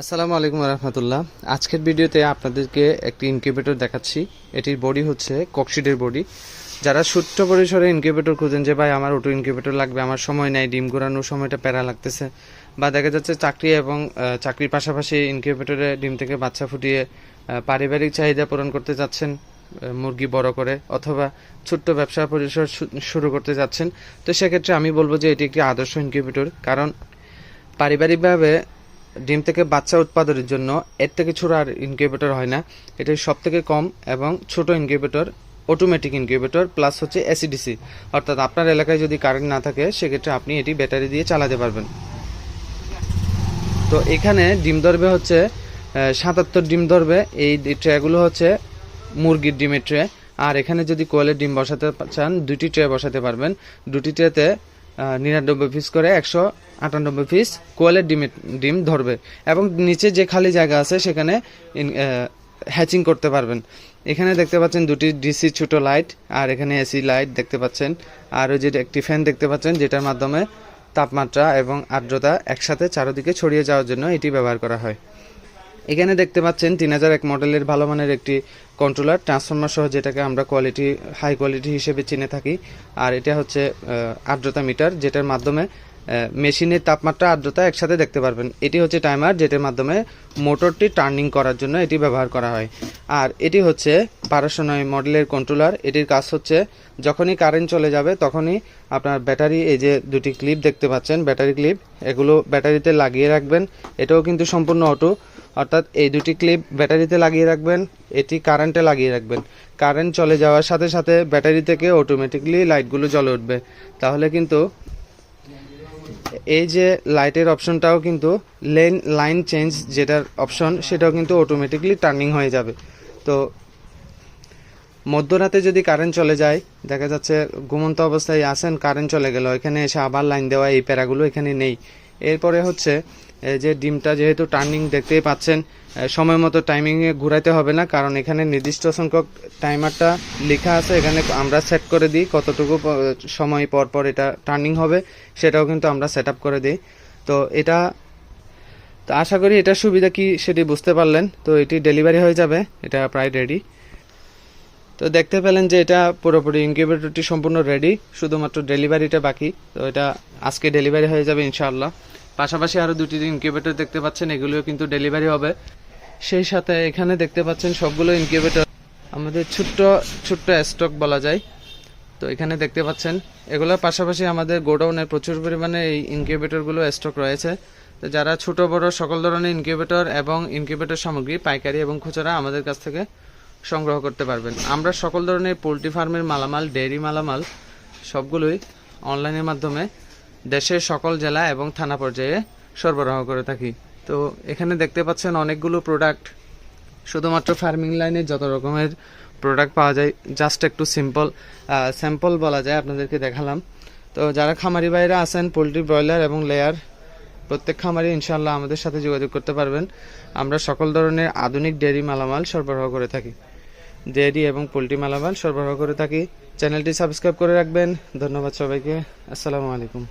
আসসালামু আলাইকুম রহমতুল্লাহ। আজকের ভিডিওতে আপনাদেরকে একটি ইনকিউবেটর দেখাচ্ছি। এটির বডি হচ্ছে ককশিডের বডি যারা ছোট্ট পরিসরে ইনকিউবেটর খুঁজেন যে, ভাই, আমার অটো ইনকিউবেটর লাগবে, আমার সময় নেই, ডিম ঘোরানোর সময়টা প্যারা লাগতেছে। বা দেখা যাচ্ছে চাকরি এবং চাকরির পাশাপাশি ইনকিউবেটরে ডিম থেকে বাচ্চা ফুটিয়ে পারিবারিক চাহিদা পূরণ করতে যাচ্ছেন মুরগি বড় করে অথবা ছোট্ট ব্যবসা পরিসর শুরু করতে যাচ্ছেন। তো সেক্ষেত্রে আমি বলব যে, এটি একটি আদর্শ ইনকিউবেটর কারণ পারিবারিকভাবে ডিম থেকে বাচ্চা উৎপাদনের জন্য এর থেকে ছোট আর ইনকিউবেটর হয় না। এটি সব থেকে কম এবং ছোট ইনকিউবেটর অটোমেটিক ইনকিউবেটর প্লাস হচ্ছে এসিডিসি অর্থাৎ আপনার এলাকায় যদি কারেন্ট না থাকে, সেক্ষেত্রে আপনি এটি ব্যাটারি দিয়ে চালাতে পারবেন। তো এখানে ডিম ধরবে হচ্ছে সাতাত্তর ডিম ধরবে। এই ট্রেগুলো হচ্ছে মুরগির ডিমের ট্রে আর এখানে যদি কোয়েলের ডিম বসাতে চান, দুটি ট্রে বসাতে পারবেন। দুটি ট্রেতে নিরানব্বই পিস করে একশো আটানব্বই পিস কোয়েলের ডিমের ডিম ধরবে। এবং নিচে যে খালি জায়গা আছে, সেখানে হ্যাচিং করতে পারবেন। এখানে দেখতে পাচ্ছেন দুটি ডিসি ছোট লাইট আর এখানে এসি লাইট দেখতে পাচ্ছেন। আর ওই যে একটি ফ্যান দেখতে পাচ্ছেন, যেটার মাধ্যমে তাপমাত্রা এবং আর্দ্রতা একসাথে চারদিকে ছড়িয়ে যাওয়ার জন্য এটি ব্যবহার করা হয়। এখানে দেখতে পাচ্ছেন তিন হাজার এক মডেলের ভালো মানের একটি কন্ট্রোলার ট্রান্সফর্মার সহ যেটাকে আমরা কোয়ালিটি হাই কোয়ালিটি হিসেবে চিনে থাকি। আর এটা হচ্ছে আর্দ্রতা মিটার, যেটার মাধ্যমে মেশিনের তাপমাত্রা, আর্দ্রতা একসাথে দেখতে পারবেন। এটি হচ্ছে টাইমার যেটার মাধ্যমে মোটরটি টার্নিং করার জন্য এটি ব্যবহার করা হয়। আর এটি হচ্ছে বারোশো নয় মডেলের কন্ট্রোলার এটির কাজ হচ্ছে যখনই কারেন্ট চলে যাবে, তখনই আপনার ব্যাটারি, এই যে দুটি ক্লিপ দেখতে পাচ্ছেন, ব্যাটারি ক্লিপ এগুলো ব্যাটারিতে লাগিয়ে রাখবেন। এটাও কিন্তু সম্পূর্ণ অটো অর্থাৎ এই দুটি ক্লিপ ব্যাটারিতে লাগিয়ে রাখবেন, এটি কারেন্টে লাগিয়ে রাখবেন। কারেন্ট চলে যাওয়ার সাথে সাথে ব্যাটারি থেকে অটোমেটিকলি লাইটগুলো জ্বলে উঠবে। তাহলে কিন্তু এই যে লাইটের অপশনটাও কিন্তু লেন লাইন চেঞ্জ যেটার অপশন সেটাও কিন্তু অটোমেটিকলি টার্নিং হয়ে যাবে। তো মধ্যরাতে যদি কারেন্ট চলে যায়, দেখা যাচ্ছে ঘুমন্ত অবস্থায় আসেন কারেন্ট চলে গেল, এখানে এসে আবার লাইন দেওয়া, এই প্যারাগুলো এখানে নেই। এরপরে হচ্ছে যে ডিমটা যেহেতু টার্নিং দেখতেই পাচ্ছেন সময় মতো টাইমিংয়ে ঘুরাইতে হবে না, কারণ এখানে নির্দিষ্ট সংখ্যক টাইমারটা লেখা আছে, এখানে আমরা সেট করে দিই কতটুকু সময় পর পর এটা টার্নিং হবে, সেটাও কিন্তু আমরা সেট করে দিই। তো এটা, তো আশা করি এটার সুবিধা কি সেটি বুঝতে পারলেন, তো এটি ডেলিভারি হয়ে যাবে, এটা প্রায় রেডি তো দেখতে পেলেন যে এটা পুরোপুরি ইনকিউবেটরটি সম্পূর্ণ রেডি শুধুমাত্র ডেলিভারিটা বাকি। তো এটা আজকে ডেলিভারি হয়ে যাবে ইনশাআল্লাহ। পাশাপাশি আরও দুটি ইনকিউবেটর দেখতে পাচ্ছেন, এগুলোও কিন্তু ডেলিভারি হবে। সেই সাথে এখানে দেখতে পাচ্ছেন সবগুলো ইনকিউবেটর আমাদের ছোট্ট ছোট্ট স্টক বলা যায়। তো এখানে দেখতে পাচ্ছেন, এগুলোর পাশাপাশি আমাদের গোডাউনে প্রচুর পরিমাণে এই ইনকিউবেটরগুলো স্টক রয়েছে। তো যারা ছোট, বড় সকল ধরনের ইনকিউবেটর এবং ইনকিউবেটর সামগ্রী, পাইকারি এবং খুচরা আমাদের কাছ থেকে সংগ্রহ করতে পারবেন। আমরা সকল ধরনের পোলট্রি ফার্মের মালামাল, ডেয়ারি মালামাল সবগুলোই অনলাইনের মাধ্যমে দেশের সকল জেলা এবং থানা পর্যায়ে সরবরাহ করে থাকি। তো এখানে দেখতে পাচ্ছেন অনেকগুলো প্রোডাক্ট শুধুমাত্র ফার্মিং লাইনে যত রকমের প্রোডাক্ট পাওয়া যায় জাস্ট একটু সিম্পল স্যাম্পল বলা যায়, আপনাদেরকে দেখালাম। তো যারা খামারি বাইরে আছেন, পোলট্রি ব্রয়লার এবং লেয়ার প্রত্যেক খামারি ইনশাল্লাহ আমাদের সাথে যোগাযোগ করতে পারবেন। আমরা সকল ধরনের আধুনিক ডেয়ারি মালামাল সরবরাহ করে থাকি। ডেয়ারি এবং পোলট্রি মালামাল সরবরাহ করে থাকি। চ্যানেলটি সাবস্ক্রাইব করে রাখবেন। ধন্যবাদ সবাইকে। আসসালামু আলাইকুম।